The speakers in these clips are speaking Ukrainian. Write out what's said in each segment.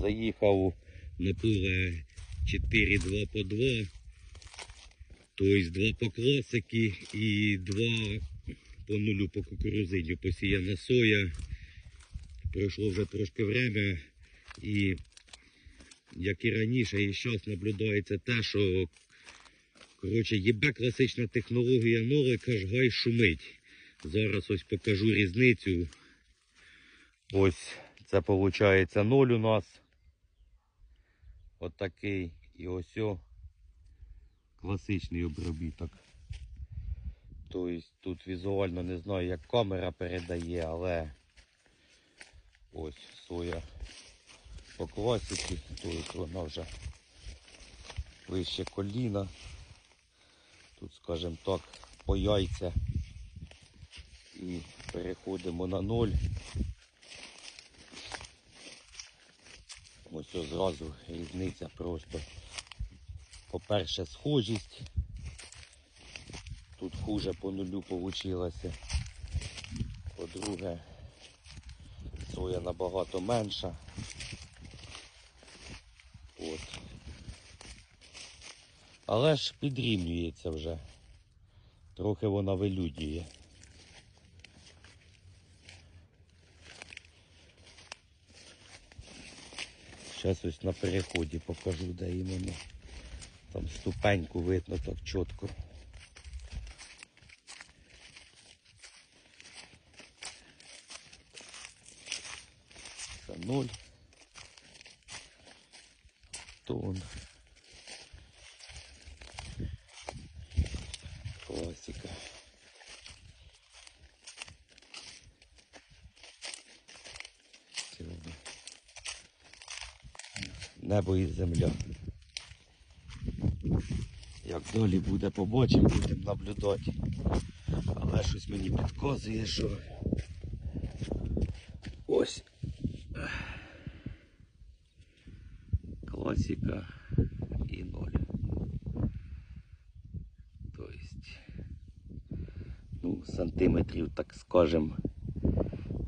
заїхав на поле 4-2 по 2. Тобто два по класики і два по нулю по кукурузині. Посіяна соя. Пройшло вже трошки время. І як і раніше, і зараз наблюдається те, що коротше, єбе класична технологія нолика ж гай шумить. Зараз ось покажу різницю. Ось це виходить ноль у нас. Отакий. І ось класичний обробіток. Тобто тут візуально не знаю, як камера передає, але ось соя по класиці, тобто вона вже вище коліна. Тут, скажімо так, по яйця. І переходимо на ноль. Ось одразу різниця просто. По-перше, схожість. Тут хуже по нулю вийшло. По-друге, соя набагато менша. От. Але ж підрівнюється вже. Трохи вона вилюдює. Зараз ось на переході покажу, де іменно. Там ступеньку видно так чітко. Це ноль. Тон. Класика. Небо і земля. Як далі буде, побачимо, будемо наблюдати. Але щось мені підказує, що ось класика і ноль. Тобто, ну, сантиметрів, так скажем,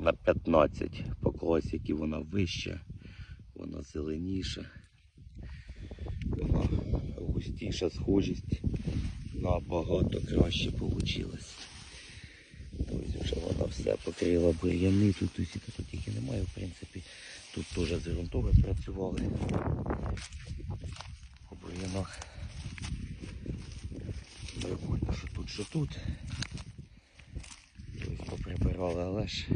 на 15 по класіки вона вища, вона зеленіша, вона густіша схожість набагато краще вийшла. Тобто вже вона все покрила бур'яни, тут усі тут тільки немає, в принципі. Тут теж з ґрунтове працювали по бур'янах. Прикольно, що тут, що тут. Тобто поприбирали, але ж